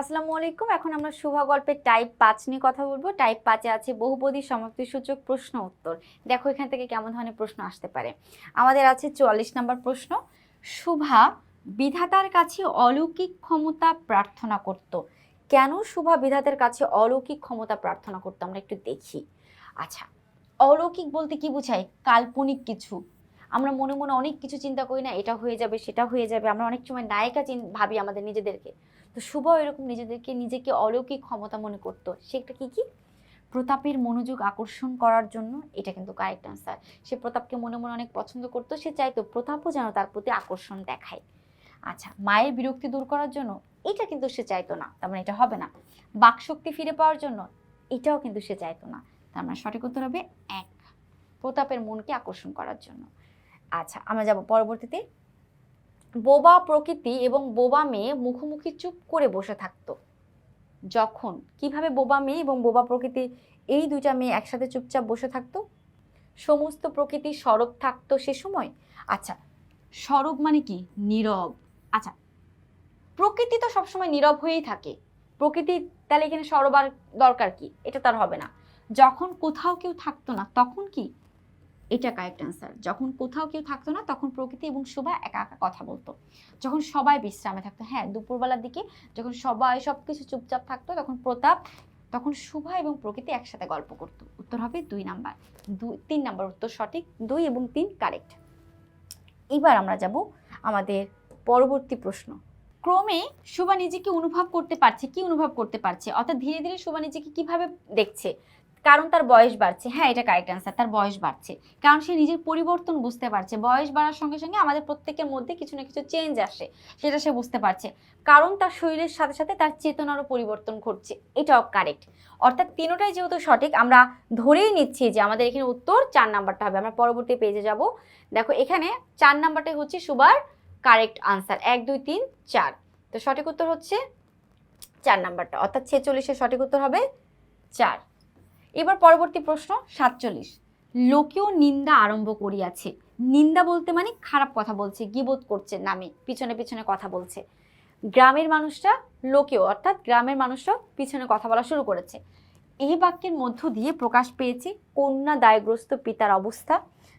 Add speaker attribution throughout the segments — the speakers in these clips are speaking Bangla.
Speaker 1: আসসালামু আলাইকুম। এখন আমরা শুভা গল্পের টাইপ পাঁচ নিয়ে কথা বলব। টাইপ পাঁচে আছে বহুপদী সমাপ্তি সূচক প্রশ্ন উত্তর। দেখো এখান থেকে কেমন ধরনের প্রশ্ন আসতে পারে। আমাদের আছে চুয়াল্লিশ নম্বর প্রশ্ন। শুভা বিধাতার কাছে অলৌকিক ক্ষমতা প্রার্থনা করত। কেন শুভা বিধাতার কাছে অলৌকিক ক্ষমতা প্রার্থনা করতো? আমরা একটু দেখি। আচ্ছা অলৌকিক বলতে কি বোঝায়? কাল্পনিক কিছু। আমরা মনে মনে অনেক কিছু চিন্তা করি না, এটা হয়ে যাবে, সেটা হয়ে যাবে। আমরা অনেক সময় নায়িকা ভাবি আমাদের নিজেদেরকে। তো শুভ এরকম নিজেদেরকে, নিজেকে অলৌকিক ক্ষমতা মনে করতো। সেটা কি কি? প্রতাপের মনোযোগ আকর্ষণ করার জন্য এটা কিন্তু কারেক্ট আনসার সে প্রতাপকে মনে মনে অনেক পছন্দ করতো, সে চাইতো প্রতাপও যেন তার প্রতি আকর্ষণ দেখায়। আচ্ছা মায়ের বিরক্তি দূর করার জন্য এটা কিন্তু সে চাইতো না, তার মানে এটা হবে না। বাকশক্তি ফিরে পাওয়ার জন্য এটাও কিন্তু সে চাইতো না, তার মানে সঠিক উত্তর হবে এক, প্রতাপের মনকে আকর্ষণ করার জন্য। আচ্ছা আমরা যাব পরবর্তীতে। বোবা প্রকৃতি এবং বোবা মেয়ে মুখোমুখি চুপ করে বসে থাকতো। যখন? কীভাবে বোবা মেয়ে এবং বোবা প্রকৃতি এই দুইটা মেয়ে একসাথে চুপচাপ বসে থাকতো? সমস্ত প্রকৃতি সরব থাকতো সে সময়? আচ্ছা সরব মানে কি? নীরব। আচ্ছা প্রকৃতি তো সবসময় নীরব হয়েই থাকে। প্রকৃতি তাহলে এখানে সরবার দরকার কি? এটা তার হবে না। যখন কোথাও কেউ থাকতো না, তখন কি? এটা কারেক্ট অ্যান্সার যখন কোথাও কেউ থাকতো না, তখন প্রকৃতি এবং শোভা একা একা কথা বলতো। যখন সবাই বিশ্রামে থাকতো হ্যাঁ দুপুরবেলার দিকে যখন সবাই সব কিছু চুপচাপ থাকতো, তখন প্রতাপ, তখন শুভা এবং প্রকৃতি একসাথে গল্প করতো। উত্তর হবে দুই নাম্বার। দুই, তিন নাম্বার উত্তর সঠিক, দুই এবং তিন কারেক্ট এবার আমরা যাব আমাদের পরবর্তী প্রশ্ন। ক্রমে শুভা নিজেকে অনুভব করতে পারছে, কি অনুভব করতে পারছে? অর্থাৎ ধীরে ধীরে শুভা নিজেকে কীভাবে দেখছে? কারণ তার বয়স বাড়ছে। হ্যাঁ এটা কারেক্ট অ্যান্সার তার বয়স বাড়ছে। কারণ সে নিজের পরিবর্তন বুঝতে পারছে। বয়স বাড়ার সঙ্গে সঙ্গে আমাদের প্রত্যেকের মধ্যে কিছু না কিছু চেঞ্জ আসে, সেটা সে বুঝতে পারছে। কারণ তার শরীরের সাথে সাথে তার চেতনারও পরিবর্তন ঘটছে। এটাও কারেক্ট অর্থাৎ তিনোটাই যেহেতু সঠিক, আমরা ধরেই নিচ্ছি যে আমাদের এখানে উত্তর চার নাম্বারটা হবে। আমরা পরবর্তী পেজে যাব। দেখো, এখানে চার নাম্বারটাই হচ্ছে সুবার কারেক্ট আনসার এক, দুই, তিন, চার। তো সঠিক উত্তর হচ্ছে চার নাম্বারটা। অর্থাৎ ছেচল্লিশের সঠিক উত্তর হবে চার। এবার পরবর্তী প্রশ্ন, সাতচল্লিশ। লোকেও নিন্দা আরম্ভ করিয়াছে। নিন্দা বলতে মানে খারাপ কথা বলছে, গিবোধ করছে নামে, পিছনে পিছনে কথা বলছে। গ্রামের মানুষরা লোকেও, অর্থাৎ গ্রামের মানুষরা পিছনে কথা বলা শুরু করেছে। এই বাক্যের মধ্য দিয়ে প্রকাশ পেয়েছে কন্যা দায়গ্রস্ত পিতার অবস্থা,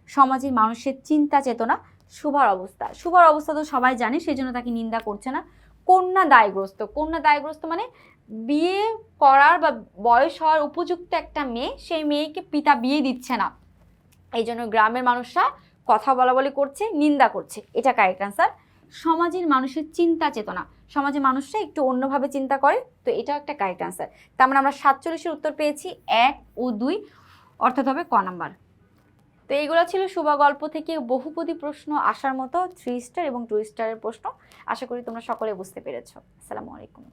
Speaker 1: সমাজের মানুষের চিন্তা চেতনা শুভার অবস্থা। শুভার অবস্থা তো সবাই জানে সেই জন্য তাকে নিন্দা করছে না। কন্যা দায়গ্রস্ত কন্যা দায়গ্রস্ত মানে বিয়ে করার বা বয়স হওয়ার উপযুক্ত একটা মেয়ে, সেই মেয়েকে পিতা বিয়ে দিচ্ছে না। এই জন্য গ্রামের মানুষরা কথা বলা বলি করছে, নিন্দা করছে। এটা কারেক্ট আনসার সমাজের মানুষের চিন্তা চেতনা। সমাজের মানুষরা একটু অন্যভাবে চিন্তা করে, তো এটাও একটা কারেক্ট আনসার তার মানে আমরা সাতচল্লিশের উত্তর পেয়েছি এক ও দুই, অর্থাৎ হবে ক নাম্বার। তো এইগুলো ছিল শুভা গল্প থেকে বহুপদী প্রশ্ন আসার মতো থ্রি স্টার এবং টু স্টারের প্রশ্ন। আশা করি তোমরা সকলে বুঝতে পেরেছ। আসসালামু আলাইকুম।